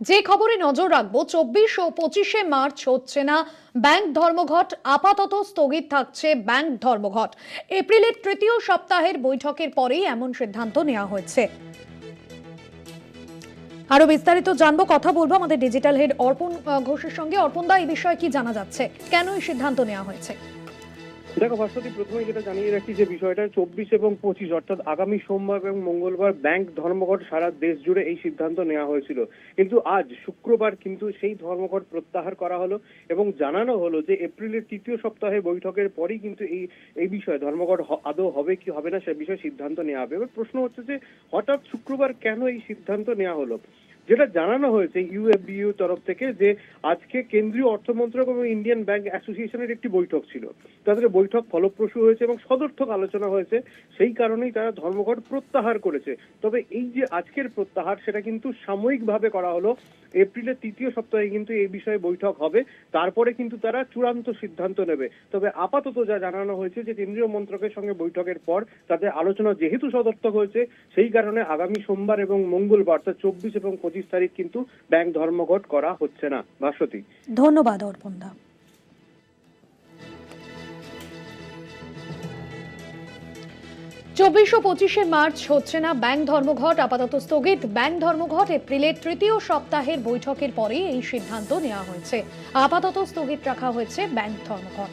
যে খবরে নজর রাখব, চব্বিশ ও পঁচিশে মার্চ হচ্ছে না, ব্যাংক ধর্মঘট আপাতত স্থগিত থাকছে ব্যাংক ধর্মঘট। এপ্রিলের তৃতীয় সপ্তাহের বৈঠকের পরেই এমন সিদ্ধান্ত নেওয়া হয়েছে। আরও বিস্তারিত জানব, কথা বলব আমাদের ডিজিটাল হেড অর্পণ ঘোষের সঙ্গে। অর্পণ দা এই বিষয়ে কি জানা যাচ্ছে? কেন এই সিদ্ধান্ত নেওয়া হয়েছে? দেখো ভাস্বতী প্রথমে যেটা জানিয়ে রাখি যে বিষয়টা চব্বিশ এবং পঁচিশ, অর্থাৎ আগামী সোমবার এবং মঙ্গলবার ব্যাংক ধর্মঘট সারা দেশ জুড়ে এই সিদ্ধান্ত নেওয়া হয়েছিল। কিন্তু আজ শুক্রবার কিন্তু সেই ধর্মঘট প্রত্যাহার করা হলো এবং জানানো হলো যে এপ্রিলের তৃতীয় সপ্তাহে বৈঠকের পরেই কিন্তু এই এই বিষয়ে ধর্মঘট আদৌ হবে কি হবে না সে বিষয়ে সিদ্ধান্ত নেওয়া হবে। এবার প্রশ্ন হচ্ছে যে হঠাৎ শুক্রবার কেন এই সিদ্ধান্ত নেওয়া হলো? যেটা জানানো হয়েছে ইউএফবিইউ তরফ থেকে যে আজকে কেন্দ্রীয় অর্থমন্ত্রক এবং ইন্ডিয়ান ব্যাংক অ্যাসোসিয়েশনের একটি বৈঠক ছিল। তাদের বৈঠক ফলপ্রসূ হয়েছে এবং সদর্থক আলোচনা হয়েছে। সেই কারণেই তারা ধর্মঘট প্রত্যাহার করেছে। তবে এই যে আজকের প্রত্যাহার, সেটা কিন্তু সাময়িকভাবে করা হলো। এপ্রিলের তৃতীয় সপ্তাহে কিন্তু এই বিষয়ে বৈঠক হবে। তারপরে কিন্তু তারা চূড়ান্ত সিদ্ধান্ত নেবে। তবে আপাতত যা জানানো হয়েছে যে কেন্দ্রীয় মন্ত্রকের সঙ্গে বৈঠকের পর তাদের আলোচনা যেহেতু সদর্থক হয়েছে, সেই কারণে আগামী সোমবার এবং মঙ্গলবার, অর্থাৎ চব্বিশ এবং পঁচিশ তারিখ কিন্তু ব্যাংক ধর্মঘট করা হচ্ছে না। ভাস্বতী ধন্যবাদ অর্পণ দা চব্বিশ ও পঁচিশে মার্চ হচ্ছে না ব্যাংক ধর্মঘট আপাতত স্থগিত। ব্যাংক ধর্মঘট এপ্রিলের তৃতীয় সপ্তাহের বৈঠকের পরেই এই সিদ্ধান্ত নেওয়া হয়েছে। আপাতত স্থগিত রাখা হয়েছে ব্যাংক ধর্মঘট।